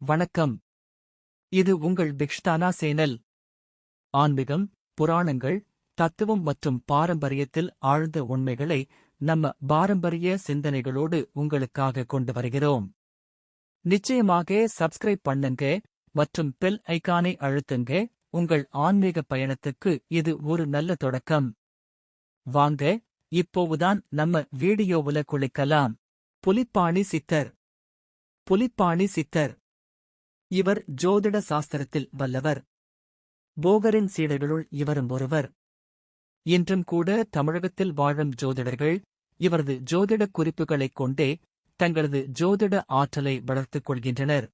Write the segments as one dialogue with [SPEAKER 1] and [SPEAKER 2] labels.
[SPEAKER 1] வணக்கம். இது உங்கள் பிக்ஷ்தானா சேனல். ஆன்மீகம் புராணங்கள் தத்துவம் மற்றும் பாரம்பரியத்தில் ஆழ்ந்த உண்மைகளை நம்ம பாரம்பரிய சிந்தனைகளோடு உங்களுக்காக கொண்டு வருகிறோம். நிச்சயமாக சப்ஸ்கிரைப் பண்ணுங்க மற்றும் பெல் ஐகானை அழுத்துங்க. உங்கள் ஆன்மீக பயணத்துக்கு இது ஒரு நல்ல தொடக்கம். வாங்க இப்போவுதான் நம்ம வீடியோவுல குளிக்கலாம். புலிப்பாணி சித்தர். புலிப்பாணி சித்தர். இவர் ஜோதிட சாஸ்திரத்தில் வல்லவர். போகரின் சீடர்களுள் இவரும் ஒருவர். இன்றும் கூட தமிழகத்தில் வாழும் ஜோதிடர்கள் இவரது ஜோதிடக் குறிப்புகளைக் கொண்டே தங்களது ஜோதிட ஆற்றலை வளர்த்துக் கொள்கின்றனர்.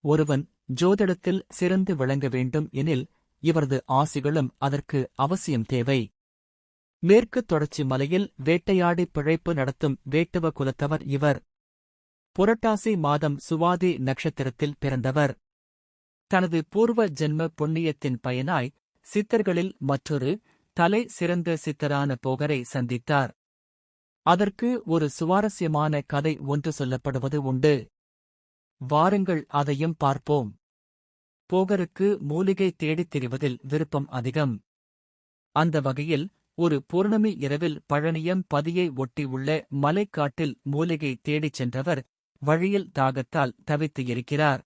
[SPEAKER 1] ஒருவன் ஜோதிடத்தில் சிறந்து விளங்க வேண்டும் எனில் இவரது ஆசிகளும் அதற்கு அவசியம் தேவை. மேற்குத் தொடர்ச்சி மலையில் வேட்டையாடி பிழைப்பு நடத்தும் வேட்டுவ குலத்தவர் இவர். புரட்டாசி மாதம் சுவாதி நட்சத்திரத்தில் பிறந்தவர். தனது பூர்வ ஜென்ம புண்ணியத்தின் பயனாய் சித்தர்களில் மற்றொரு தலை சிறந்த சித்தரான போகரை சந்தித்தார். அதற்கு ஒரு சுவாரஸ்யமான கதை ஒன்று சொல்லப்படுவது உண்டு. வாருங்கள் அதையும் பார்ப்போம். போகருக்கு மூலிகை தேடித் திரிவதில் விருப்பம் அதிகம். அந்த வகையில் ஒரு பூர்ணமி இரவில் பழனியம் பதியை ஒட்டி உள்ள மலைக்காட்டில் மூலிகை தேடிச் சென்றவர் வழியில் தாகத்தால் தவித்து இருக்கிறார்.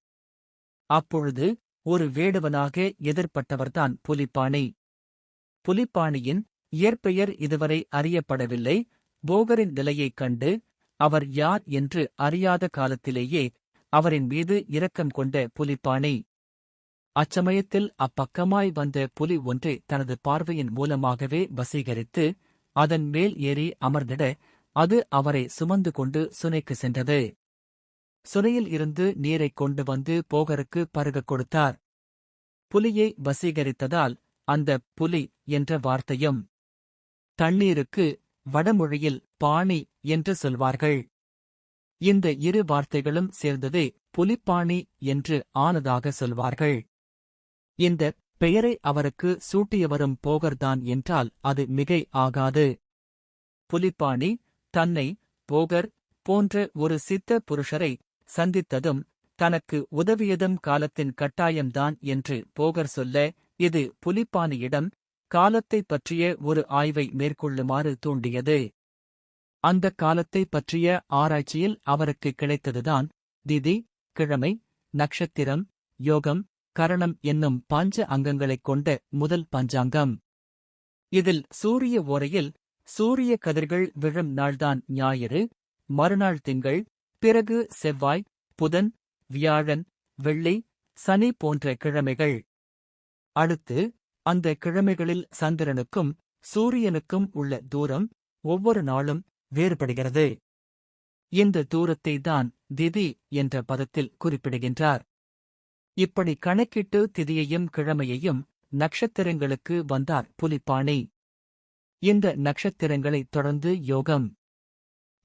[SPEAKER 1] அப்பொழுது ஒரு வேடுவனாக எதிர்ப்பட்டவர்தான் புலிப்பாணி. புலிப்பாணியின் இயற்பெயர் இதுவரை அறியப்படவில்லை. போகரின் நிலையைக் கண்டு அவர் யார் என்று அறியாத காலத்திலேயே அவரின் மீது இரக்கம் கொண்ட புலிப்பாணி. அச்சமயத்தில் அப்பக்கமாய் வந்த புலி ஒன்றை தனது பார்வையின் மூலமாகவே வசீகரித்து அதன் மேல் ஏறி அமர்ந்திட அது அவரை சுமந்து கொண்டு சுனைக்கு சென்றது. சுனையில் இருந்து நீரைக் கொண்டு வந்து போகருக்கு பருகக் கொடுத்தார். புலியை வசீகரித்ததால் அந்த புலி என்ற வார்த்தையும் தண்ணீருக்கு வடமொழியில் பாணி என்று சொல்வார்கள். இந்த இரு வார்த்தைகளும் சேர்ந்ததே புலிப்பாணி என்று ஆனதாக சொல்வார்கள். இந்த பெயரை அவருக்கு சூட்டியவரும் போகர்தான் என்றால் அது மிகை ஆகாது. புலிப்பாணி தன்னை போகர் போன்ற ஒரு சித்த புருஷரை சந்தித்ததும் தனக்கு உதவியதும் காலத்தின் கட்டாயம்தான் என்று போகர் சொல்ல இது புலிப்பானியிடம் காலத்தைப் பற்றிய ஒரு ஆய்வை மேற்கொள்ளுமாறு தூண்டியது. அந்த காலத்தைப் பற்றிய ஆராய்ச்சியில் அவருக்கு கிடைத்ததுதான் திதி கிழமை நட்சத்திரம் யோகம் கரணம் என்னும் பஞ்ச அங்கங்களைக் கொண்ட முதல் பஞ்சாங்கம். இதில் சூரிய ஓரையில் சூரிய கதிர்கள் விழும் நாள்தான் ஞாயிறு மறுநாள் திங்கள் பிறகு செவ்வாய் புதன் வியாழன் வெள்ளி சனி போன்ற கிழமைகள். அடுத்து அந்த கிழமைகளில் சந்திரனுக்கும் சூரியனுக்கும் உள்ள தூரம் ஒவ்வொரு நாளும் வேறுபடுகிறது. இந்த தூரத்தை தான் திதி என்ற பதத்தில் குறிப்பிடுகின்றார். இப்படி கணக்கிட்டு திதியையும் கிழமையையும் நட்சத்திரங்களுக்கு வந்தார் புலிப்பாணி. இந்த நட்சத்திரங்களைத் தொடர்ந்து யோகம்.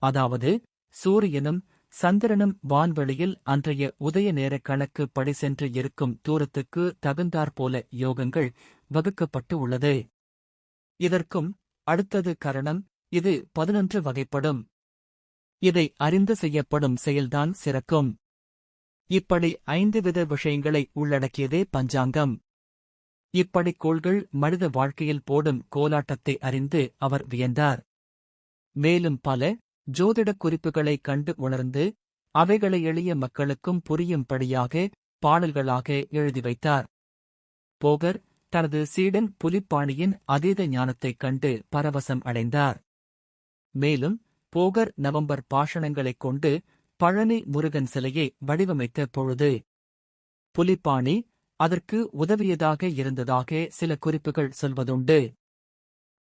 [SPEAKER 1] அதாவது சூரியனும் சந்திரனும் வான்வெளியில் அன்றைய உதய நேர கணக்கு படி சென்று இருக்கும் தூரத்துக்கு தகுந்தாற்போல யோகங்கள் வகுக்கப்பட்டு உள்ளது. இதற்கும் அடுத்தது கரணம் இது பதினொன்று வகைப்படும். இதை அறிந்து செய்யப்படும் செயல்தான் சிறக்கும். இப்படி ஐந்து வித விஷயங்களை உள்ளடக்கியதே பஞ்சாங்கம். இப்படி கோள்கள் மனித வாழ்க்கையில் போடும் கோலாட்டத்தை அறிந்து அவர் வியந்தார். மேலும் பல ஜோதிடக் குறிப்புகளைக் கண்டு உணர்ந்து அவைகளை எளிய மக்களுக்கும் புரியும்படியாக பாடல்களாக எழுதி வைத்தார். போகர் தனது சீடன் புலிப்பாணியின் அதீத ஞானத்தைக் கண்டு பரவசம் அடைந்தார். மேலும் போகர் நவம்பர் பாஷணங்களைக் கொண்டு பழனி முருகன் சிலையை வடிவமைத்த பொழுது புலிப்பாணி அதற்கு உதவியதாக இருந்ததாக சில குறிப்புகள் சொல்வதுண்டு.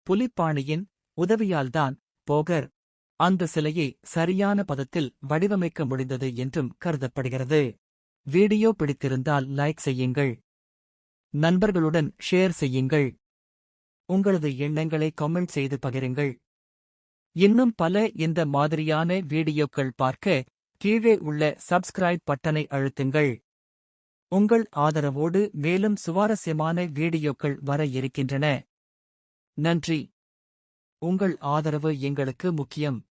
[SPEAKER 1] புலிப்பாணியின் உதவியால்தான் போகர் அந்த சிலையை சரியான பதத்தில் வடிவமைக்க முடிந்தது என்றும் கருதப்படுகிறது. வீடியோ பிடித்திருந்தால் லைக் செய்யுங்கள். நண்பர்களுடன் ஷேர் செய்யுங்கள். உங்களது எண்ணங்களை கமெண்ட் செய்து பகிருங்கள். இன்னும் பல இந்த மாதிரியான வீடியோக்கள் பார்க்க கீழே உள்ள சப்ஸ்கிரைப் பட்டனை அழுத்துங்கள். உங்கள் ஆதரவோடு மேலும் சுவாரஸ்யமான வீடியோக்கள் வர இருக்கின்றன. நன்றி. உங்கள் ஆதரவு எங்களுக்கு முக்கியம்.